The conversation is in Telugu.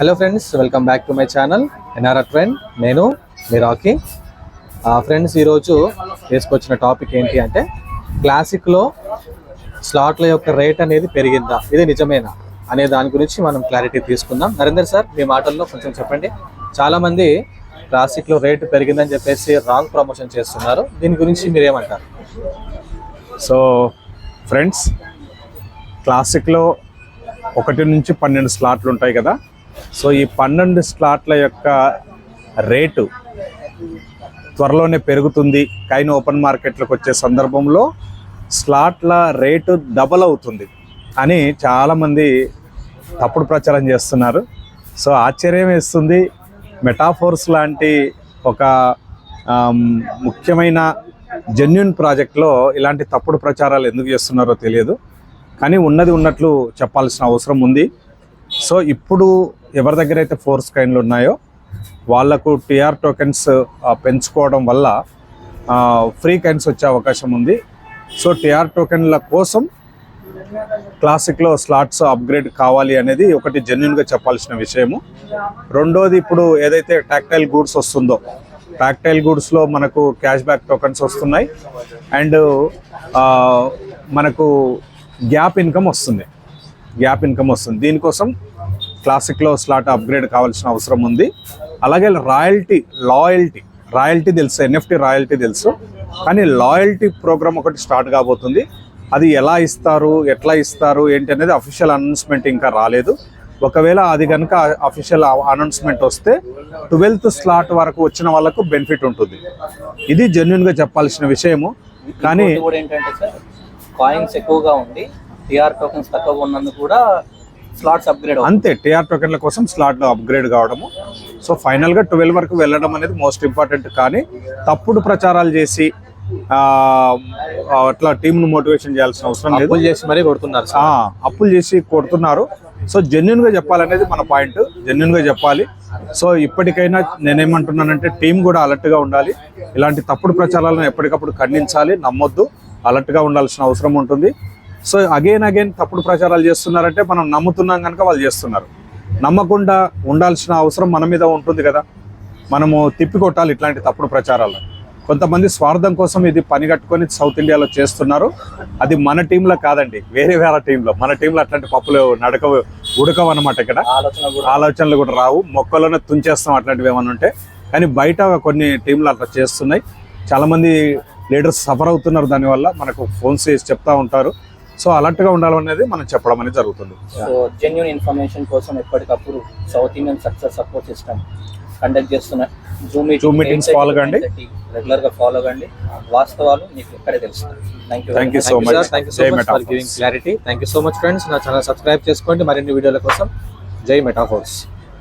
Hello friends welcome back to my channel NRR trend నేను మీ రాకీ. ఫ్రెండ్స్ ఈరోజు తీసుకొచ్చిన టాపిక్ ఏంటి అంటే క్లాసిక్లో స్లాట్ల యొక్క రేట్ అనేది పెరిగిందా? ఇది నిజమేనా? అనే దాని గురించి మనం క్లారిటీ తీసుకుందాం. నరేందర్ సార్ మీ మాటల్లో కొంచెం చెప్పండి. చాలామంది క్లాసిక్లో రేటు పెరిగిందని చెప్పేసి రాంగ్ ప్రమోషన్ చేస్తున్నారు. దీని గురించి మీరేమంటారు? సో ఫ్రెండ్స్ క్లాసిక్లో ఒకటి నుంచి పన్నెండు స్లాట్లు ఉంటాయి కదా? సో ఈ పన్నెండు స్లాట్ల యొక్క రేటు త్వరలోనే పెరుగుతుంది. కైన్ ఓపెన్ మార్కెట్లోకి వచ్చే సందర్భంలో స్లాట్ల రేటు డబల్ అవుతుంది. అని చాలామంది తప్పుడు ప్రచారం చేస్తున్నారు. సో ఆశ్చర్యం వేస్తుంది. మెటాఫోర్స్ లాంటి ఒక ముఖ్యమైన జెన్యున్ ప్రాజెక్ట్లో ఇలాంటి తప్పుడు ప్రచారాలు ఎందుకు చేస్తున్నారో తెలియదు. కానీ ఉన్నది ఉన్నట్లు చెప్పాల్సిన అవసరం ఉంది. సో ఇప్పుడు ఎవరి దగ్గర అయితే ఫోర్స్ స్కైన్లు ఉన్నాయో వాళ్ళకు టిఆర్ టోకెన్స్ పెంచుకోవడం వల్ల ఫ్రీ కైన్స్ వచ్చే అవకాశం ఉంది. సో టిఆర్ టోకెన్ల కోసం క్లాసిక్లో స్లాట్స్ అప్గ్రేడ్ కావాలి అనేది ఒకటి జెన్యున్గా చెప్పాల్సిన విషయము. రెండోది ఇప్పుడు ఏదైతే టాక్టైల్ గూడ్స్ వస్తుందో టాక్టైల్ గూడ్స్లో మనకు క్యాష్ బ్యాక్ టోకెన్స్ వస్తున్నాయి. అండ్ మనకు గ్యాప్ ఇన్కమ్ వస్తుంది. గ్యాప్ ఇన్కమ్ వస్తుంది. దీనికోసం క్లాసిక్లో స్లాట్ అప్గ్రేడ్ కావాల్సిన అవసరం ఉంది. అలాగే రాయల్టీ లాయల్టీ రాయల్టీ తెలుసు ఎన్ఎఫ్టీ రాయల్టీ తెలుసు. కానీ లాయల్టీ ప్రోగ్రామ్ ఒకటి స్టార్ట్ కాబోతుంది. అది ఎలా ఇస్తారు ఎట్లా ఇస్తారు ఏంటి అనేది అఫీషియల్ అనౌన్స్మెంట్ ఇంకా రాలేదు. ఒకవేళ అది కనుక అఫీషియల్ అనౌన్స్మెంట్ వస్తే ట్వెల్త్ స్లాట్ వరకు వచ్చిన వాళ్ళకు బెనిఫిట్ ఉంటుంది. ఇది జెన్యున్గా చెప్పాల్సిన విషయము. కానీ కూడా ఏంటంటే సార్ కాయిన్స్ ఎక్కువగా ఉండి టీఆర్ టోకెన్స్ తక్కువ ఉన్నందుకు కూడా స్లాట్స్ అప్గ్రేడ్ అంతే టిఆర్ టోకెన్ల కోసం స్లాట్లో అప్గ్రేడ్ కావడము. సో ఫైనల్గా ట్వెల్వ్ వరకు వెళ్ళడం అనేది మోస్ట్ ఇంపార్టెంట్ కానీ తప్పుడు ప్రచారాలు చేసి అట్లా టీంను మోటివేషన్ చేయాల్సిన అవసరం లేదు. అప్పులు చేసి మరీ కొడుతున్నారు. అప్పులు చేసి కొడుతున్నారు. సో జెన్యున్గా చెప్పాలనేది మన పాయింట్ జెన్యున్గా చెప్పాలి. సో ఇప్పటికైనా నేనేమంటున్నానంటే టీం కూడా అలర్ట్గా ఉండాలి. ఇలాంటి తప్పుడు ప్రచారాలను ఎప్పటికప్పుడు ఖండించాలి. నమ్మొద్దు. అలర్ట్గా ఉండాల్సిన అవసరం ఉంటుంది. సో అగైన్ అగైన్ తప్పుడు ప్రచారాలు చేస్తున్నారంటే మనం నమ్ముతున్నాం కనుక వాళ్ళు చేస్తున్నారు. నమ్మకుండా ఉండాల్సిన అవసరం మన మీద ఉంటుంది కదా. మనము తిప్పికొట్టాలి ఇట్లాంటి తప్పుడు ప్రచారాలు. కొంతమంది స్వార్థం కోసం ఇది పని కట్టుకొని సౌత్ ఇండియాలో చేస్తున్నారు. అది మన టీంలో కాదండి వేరే వేరే టీంలో. మన టీంలో అట్లాంటి పప్పులు నడక ఉడకవు అనమాట ఇక్కడ. ఆలోచన కూడా. ఆలోచనలు కూడా రావు. మొక్కలోనే తుంచేస్తాం అట్లాంటివి ఏమైనా ఉంటే. కానీ బయట కొన్ని టీంలు అట్లా చేస్తున్నాయి. చాలామంది లీడర్స్ సఫర్ అవుతున్నారు దానివల్ల. మనకు ఫోన్స్ చేసి చెప్తా ఉంటారు. సో అలర్ట్గా ఉండాలనేది మనం చెప్పడం అనేది జరుగుతుంది. సో జెన్యున్ ఇన్ఫర్మేషన్ కోసం ఎప్పటికప్పుడు south Indian success support system conduct చేస్తున్న జూమ్ Zoom meetings follow కండి. రెగ్యులర్గా ఫాలో కండి. వాస్తవాలు మీకు ఎక్కడే తెలుస్తాయి. Thank you thank you so much thank you so much for giving clarity thank you so much friends నా ఛానల్ సబ్స్క్రైబ్ చేసుకోండి. మరిన్ని వీడియోల కోసం జై మెటాఫోర్స్